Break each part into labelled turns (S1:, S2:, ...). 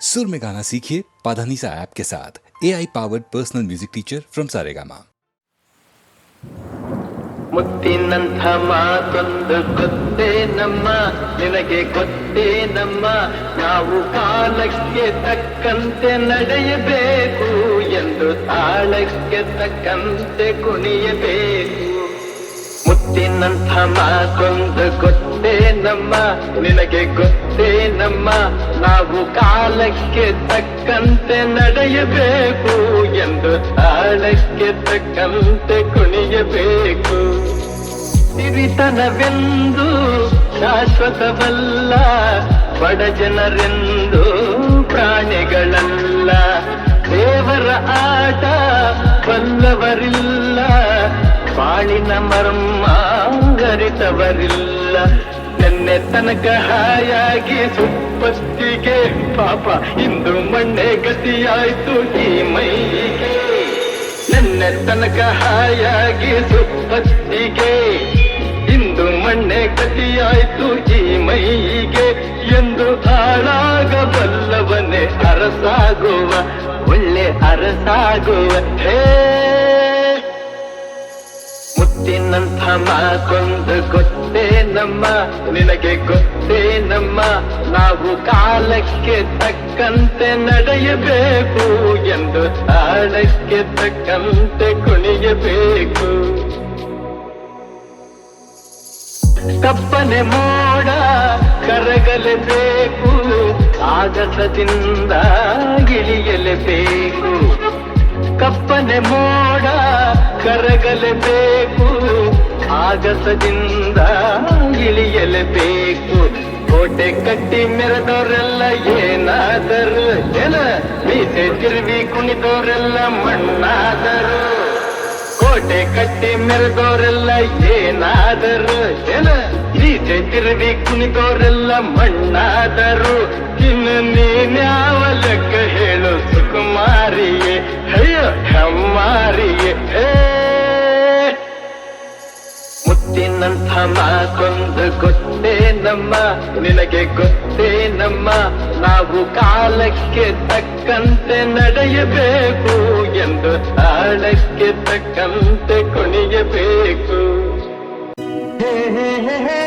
S1: सुर में गाना सीखिए पाधानीसा ऐप के साथ A I powered personal music teacher from Saregama
S2: ಮುತ್ತಿನಂಥ ಮಾತೊಂದು ಗೊತ್ತೇ ನಮ್ಮ ನಿನಗೆ ಗೊತ್ತೇ ನಮ್ಮ ನಾವು ಕಾಲಕ್ಕೆ ತಕ್ಕಂತೆ ನಡೆಯಬೇಕು ಎಂದು ತಾಳಕ್ಕೆ ತಕ್ಕಂತೆ ಕುಣಿಯಬೇಕು ಮುತ್ತಿನಂಥ ಮಾತೊಂದು ಗೊತ್ತೇ ನಮ್ಮ, ನಿನಗೆ ಗೊತ್ತೇ ನಮ್ಮ. ನಾವು ಕಾಲಕ್ಕೆ ತಕ್ಕಂತೆ ನಡೆಯಬೇಕು ಎಂದು ಕಾಲಕ್ಕೆ ತಕ್ಕಂತೆ ಕುಣಿಯಬೇಕು. ಸಿರಿತನವೆಂದು ಶಾಶ್ವತವಲ್ಲ, ಬಡ ಜನರೆಂದು ಪ್ರಾಣಿಗಳಲ್ಲ. ದೇವರ ಆಟ ಬಲ್ಲವರಿಲ್ಲ ಬಾಳಿನ ಮರ್ಮ ಗರಿತವರಿಲ್ಲ ನೆನ್ನೆ ತನಕ ಹಾಯಾಗಿ ಸುಪ್ಪತ್ತಿಗೆ. ಪಾಪ, ಇಂದು ಮಣ್ಣೆ ಗತಿಯಾಯ್ತು ಈ ಮೈಗೆ ನೆನ್ನೆ ತನಕ ಹಾಯಾಗಿ ಸುಪ್ಪತ್ತಿಗೆ. ಇಂದು ಮಣ್ಣೆ ಗತಿಯಾಯ್ತು ಈ ಮೈಗೆ ಎಂದು ಹಾಳಾಗಬಲ್ಲವನೇ, ಅರಸಾಗುವ, ಒಳ್ಳೆ ಅರಸಾಗುವ. ಹೇ ಮುತ್ತಿನಂಥ ಮಾತೊಂದು ಗೊತ್ತೇ ನಮ್ಮ, ನಿನಗೆ ಗೊತ್ತೇ ನಮ್ಮ. ನಾವು ಕಾಲಕ್ಕೆ ತಕ್ಕಂತೆ ನಡೆಯಬೇಕು ಎಂದು ತಾಳಕ್ಕೆ ತಕ್ಕಂತೆ ಕುಣಿಯಬೇಕು. ಕಪ್ಪನೆ ಮೋಡ ಕರಗಲೇಬೇಕು ಆಗಸದಿಂದ ಇಳಿಯಲೇಬೇಕು. ಕಪ್ಪನೆ ಮೋಡ ಕರಗಲೇಬೇಕು ಆಗಸದಿಂದ ಇಳಿಯಲೇಬೇಕು ಕೋಟೆ ಕಟ್ಟಿ ಮೆರೆದವರೆಲ್ಲ ಏನಾದರು? ಜನ ಮೀಸೆ ತಿರುವಿ ಕುಣಿದವರೆಲ್ಲ ಮಣ್ಣಾದರು. ಕೋಟೆ ಕಟ್ಟಿ ಮೆರೆದವರೆಲ್ಲ ಏನಾದರು? ಜನ ಮೀಸೆ ತಿರುವಿ ಕುಣಿದವರೆಲ್ಲ ಮಣ್ಣಾದರು. ಇನ್ನು ನೀನ್ಯಾವ ಲೆಕ್ಕ ಹೇಳು ಸುಕುಮಾರಿಯೇ? ಹೇ ಮುತ್ತಿನಂಥ ಮಾತೊಂದು ಗೊತ್ತೇ ನಮ್ಮ, ನಿನಗೆ ಗೊತ್ತೇ ನಮ್ಮ, ನಾವು ಕಾಲಕ್ಕೆ ತಕ್ಕಂತೆ ನಡೆಯಬೇಕು ಎಂದು ತಾಳಕ್ಕೆ ತಕ್ಕಂತೆ ಕುಣಿಯಬೇಕು. ಹೇ ಹೇ ಹೇ.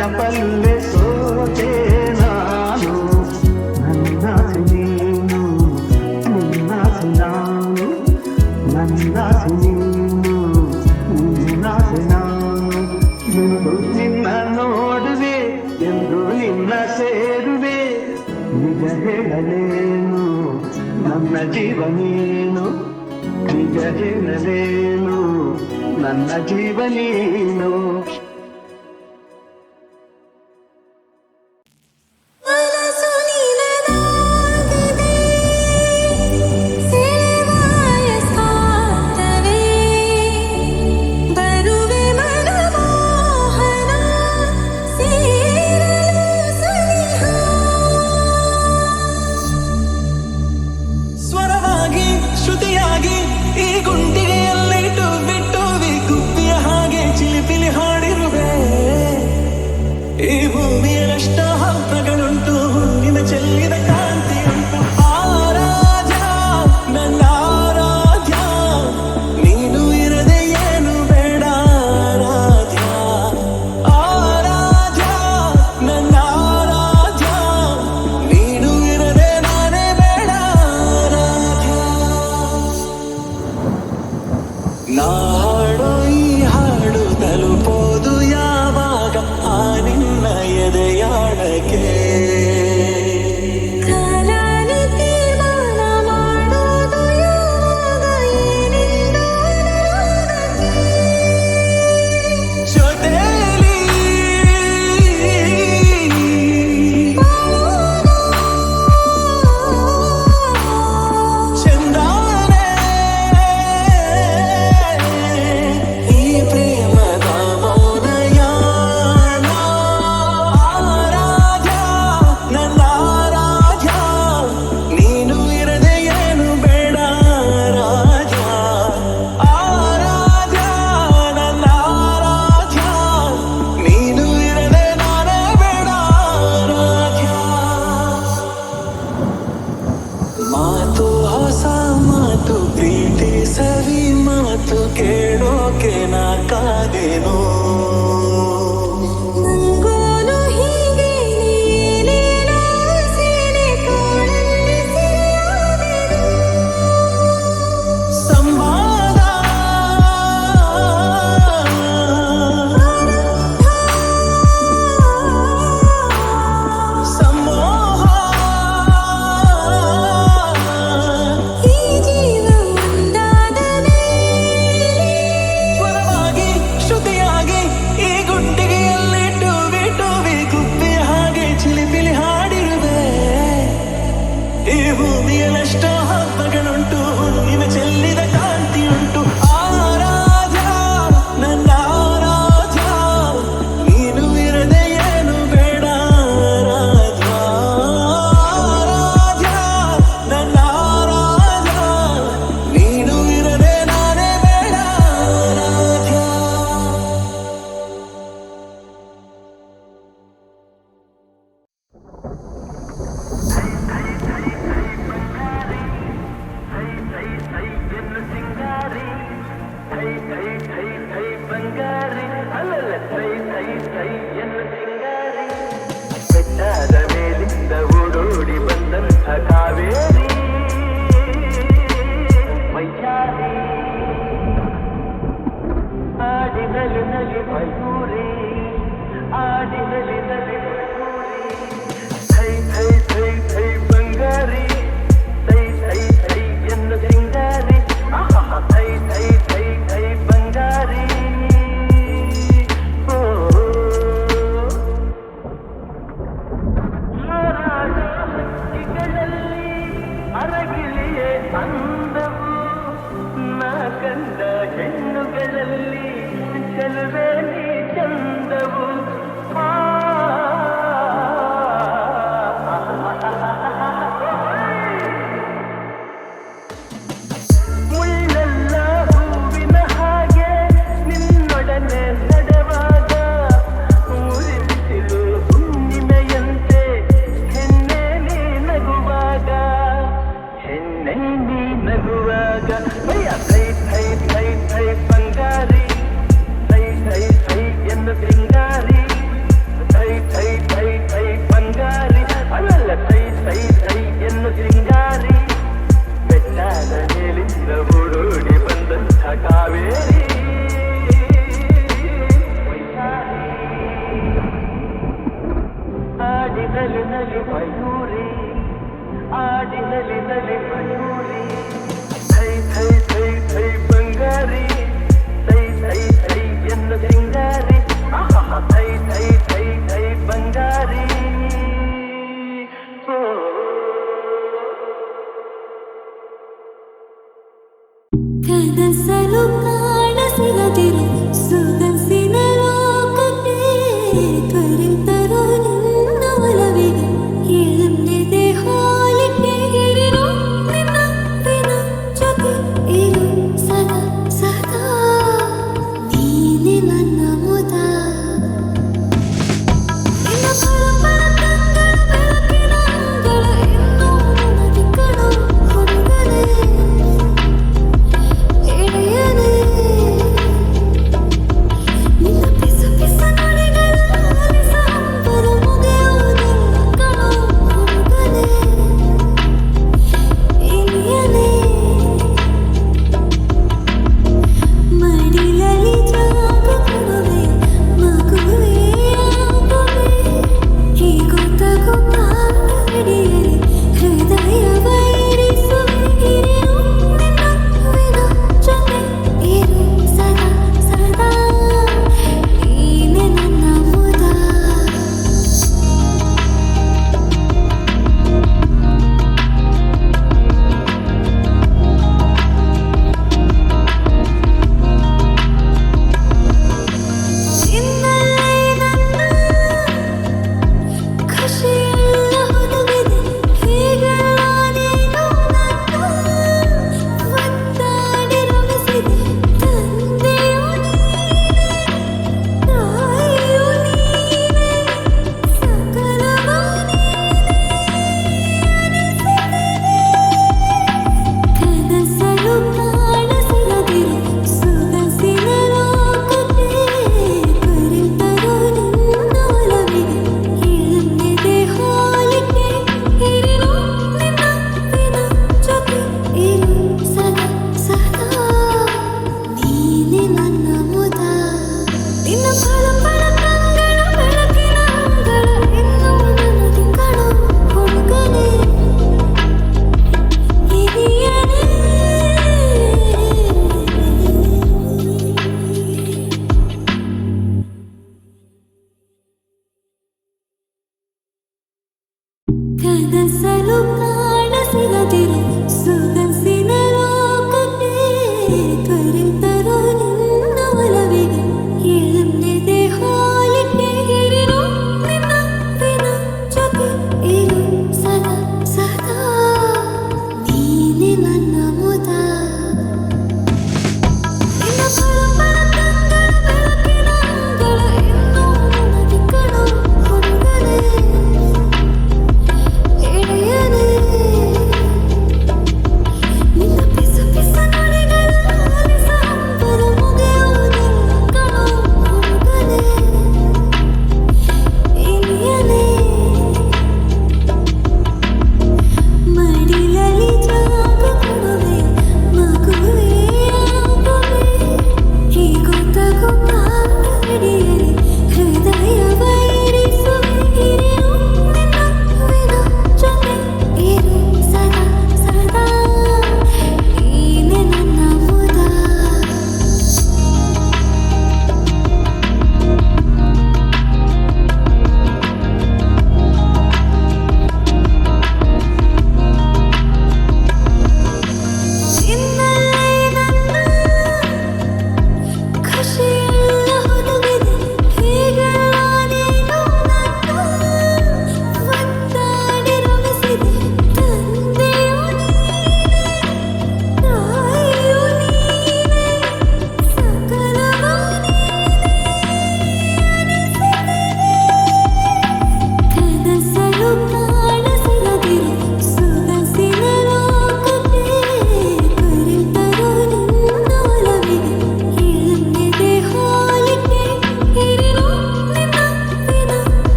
S2: ನಿನ್ನಯ ನೆನಪಲ್ಲೇ ಸೋತೆ ನಾನು ನನ್ನಾಸೆ ನೀನು ನಿನ್ನಾಸೆ ನಾನು ನನ್ನಾಸೆ ನೀನು ನಿನ್ನಾಸೆ ನಾನು ಎಂದು ನಿನ್ನ ನೋಡುವೆ ಎಂದು ನಿನ್ನ ಸೇರುವೆ ನಿಜ ಹೇಳಲೇನು ನನ್ನ ಜೀವ ನೀನು ನಿಜ ಹೇಳಲೇನು ನನ್ನ ಜೀವ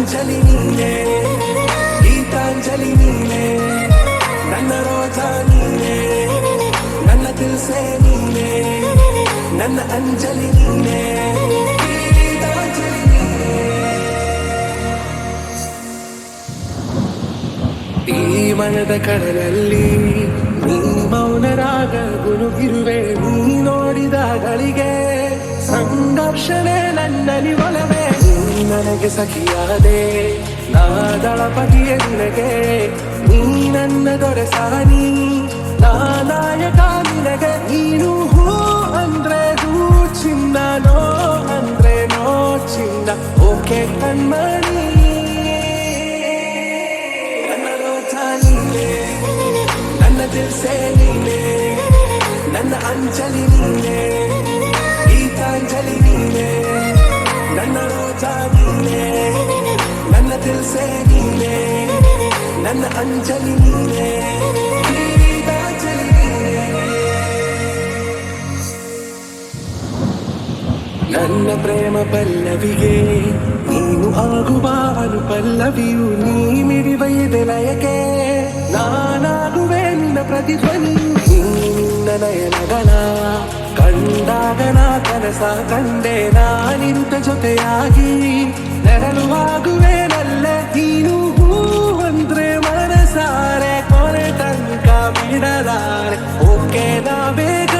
S3: ಅಂಜಲಿ ನೀನೆ, ಗೀತಾಂಜಲಿ ನೀನೆ, ನನ್ನ ರೋಜ ನೀನೆ, ನನ್ನ ದಿಲ್ಸೆ ನೀನೆ, ನನ್ನ ಅಂಜಲಿ ನೀನೆ, ಗೀತಾಂಜಲಿ ಈ ಮನದ ಕಡಲಲ್ಲಿ ನೀ ಮೌನರಾಗ ಗುನುಗಿರುವೆ ನೀ ನೋಡಿದ ಗಳಿಗೆ ಸಂಘರ್ಷಣೆ ನನ್ನಲ್ಲಿ ಒಲವೇ. ನನಗೆ ಸಖಿಯಾದೆ, ನಾ ದಳಪತಿಯ ನಿನಗೆ. ನೀ ನನ್ನ ದೊರೆ ಸಾನಿ ನಾಯಕ ನಿನಗೆ. ನೀನು ಹೂ ಅಂದ್ರೆ ದೂ ಚಿನ್ನ ನೋ ಅಂದ್ರೆ ನೋ ಚಿನ್ನ. ಓಕೆ ಕಣ್ಮಣಿ. ನನ್ನ ರೋಜ ನೀನೆ, ನನ್ನ ದಿಲ್ಸೆ ನೀನೆ, ನನ್ನ ಅಂಜಲಿ ನೀನೆ. ನನ್ನ ದಿಲ್ಸೆ ನೀನೆ ನನ್ನ ಅಂಜಲಿ ನೀನೆ ಗೀತಾಂಜಲಿ ನೀನೆ ನನ್ನ ಪ್ರೇಮ ಪಲ್ಲವಿಗೆ ನೀನು ಆಗುವ ಅನು ಪಲ್ಲವಿಯು ನೀ ಮಿಡಿವ ಎದೆಲಯಕ್ಕೆ ನಾನಾಗುವೆ ನಿನ್ನ ಪ್ರತಿಧ್ವನಿ ನೀ ನಿನ್ನ ನಯನಗಳ ಕಂಡಾಗ ನಾ ಕನಸ ಕಂಡೆ ನಾನಿರುತ್ತ ಜೊತೆಯಾಗಿ ನೆರಳುವಾಗುವೆ ನಲ್ಲ ನೀನು ಹೂ ಅಂದ್ರೆ ಮನಸಾರೆ ಕೊನೆ ತನಕ ಬಿಡಲಾರೆ ಓಕೆ ನಾ ಬೇಗಂ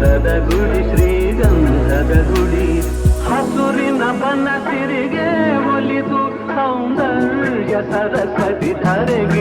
S4: ಚಂದದ ಗುಡಿ ಶ್ರೀಗಂಧದ ಗುಡಿ. ಹಸುರಿನ ಬನಸಿರಿಗೆ ಒಲಿದು ಸೌಂದರ್ಯ ಸರಸ್ವತಿ ಧರೆಗಿಳಿದು